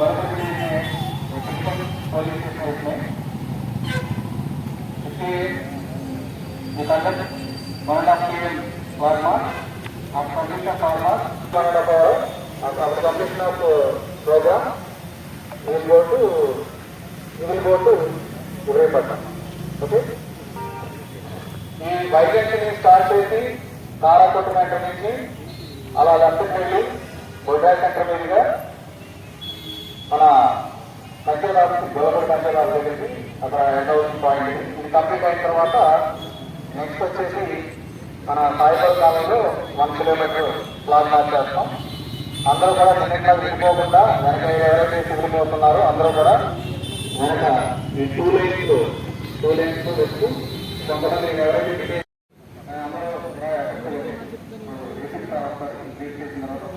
వరదపల్లినే municipal police station వచ్చినాయి వచ్చి మీకు అందరి మనకి వర్మ ఆ కండిషన్ బోర్డు ఈ బోర్డు ఉదయపట్నం ఓకే. ఈ వైజంతిని స్టార్ట్ చేసి తారాకొట్టు వెంట నుంచి అలా లంచం వెళ్ళి బొడ్డా సెంటర్ మీదుగా మన కంచెరాజు గొల్లపూడి కంచెరాజు దగ్గరికి అక్కడ ఎండ్ అవుతుంది పాయింట్ ఇది కంప్లీట్ అయిన తర్వాత నెక్స్ట్ వచ్చేసి మన సాయిబాబు కాలంలో వన్ కిలోమీటర్ ప్లాన్ మార్క్ చేస్తాం. అందరూ కూడా నిన్న విడిపోకుండా వెనక ఎవరైతే సిగిలిపోతున్నారో అందరూ కూడా వెనక. ఈ టూ లైన్స్ టూ లైన్స్ వస్తూ కొంతమంది ఎవరైతే టికెట్ అందరూ కూడా ఎక్కడికి వెళ్ళి, విజిట్ తర్వాత విజిట్ చేసిన తర్వాత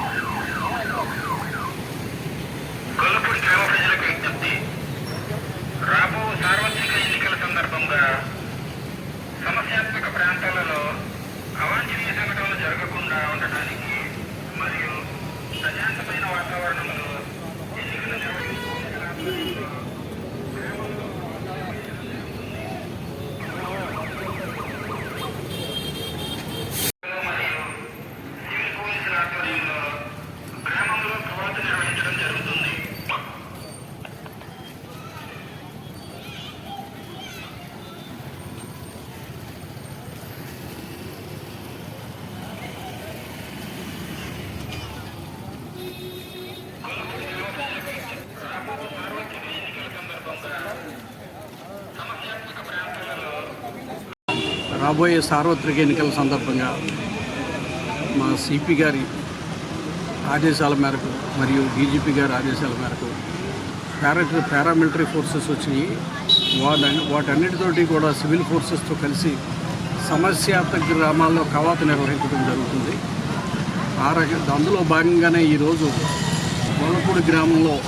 గొల్లపూడి గ్రామ ప్రజలకు విజ్ఞప్తి రాబో సార్వత్రిక ఎన్నికల సందర్భంగా సమస్యాత్మక ప్రాంతాలలో అవాంఛనీయ సంఘటనలు జరగకుండా ఉండటానికి మరియు ప్రశాంతమైన వాతావరణంలో ఎన్నికలు నిర్వహించుకోవడానికి మరియు సివిల్ పోలీసుల ఆధ్వర్యంలో గ్రామంలో కవాతు నిర్వహించడం జరుగుతుంది రాబోయే సార్వత్రిక ఎన్నికల సందర్భంగా మా సిపి గారి ఆదేశాల మేరకు మరియు డీజీపీ గారి ఆదేశాల మేరకు పారా పారామిలిటరీ ఫోర్సెస్ వచ్చి వాటి వాటన్నిటితోటి కూడా సివిల్ ఫోర్సెస్తో కలిసి సమస్యాత్మక గ్రామాల్లో కవాతు నిర్వహించడం జరుగుతుంది. ఆ రక అందులో భాగంగానే ఈరోజు గోలపూడి గ్రామంలో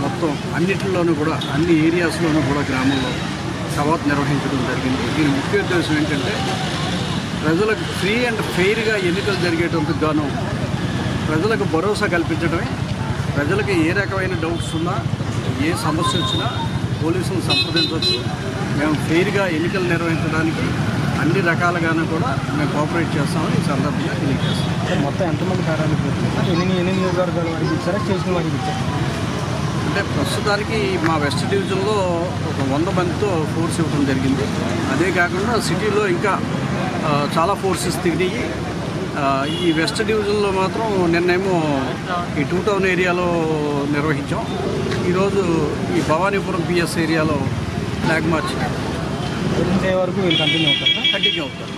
మొత్తం అన్నిటిలోనూ కూడా అన్ని ఏరియాస్లోనూ కూడా గ్రామంలో కవాతు నిర్వహించడం జరిగింది. దీని ముఖ్య ఉద్దేశం ఏంటంటే ప్రజలకు ఫ్రీ అండ్ ఫెయిర్గా ఎన్నికలు జరిగేటందుకు గాను ప్రజలకు భరోసా కల్పించడమే. ప్రజలకు ఏ రకమైన డౌట్స్ ఉన్నా ఏ సమస్య వచ్చినా పోలీసులను సంప్రదించవచ్చు. మేము ఫెయిర్గా ఎన్నికలు నిర్వహించడానికి అన్ని రకాలుగాను కూడా మేము కోఆపరేట్ చేస్తామని ఈ సందర్భంగా తెలియజేస్తాం మొత్తం ఎంతమంది కార్యాలయం ఎన్ని ఎన్ని నియోజకవర్గాలు వారికి ఇచ్చారా? చేసిన వారికి ఇచ్చారా? అంటే ప్రస్తుతానికి మా వెస్ట్ డివిజన్లో ఒక వంద మందితో ఫోర్స్ ఇవ్వడం జరిగింది. అదే కాకుండా సిటీలో ఇంకా చాలా ఫోర్సెస్ తిరిగి ఈ వెస్ట్ డివిజన్లో మాత్రం నిన్నేమో ఈ టూ టౌన్ ఏరియాలో నిర్వహించాం. ఈరోజు ఈ భవానీపురం పిఎస్ ఏరియాలో ఫ్లాగ్ మార్చ్. వరకు వీళ్ళు కంటిన్యూ అవుతారు? కంటిన్యూ అవుతారు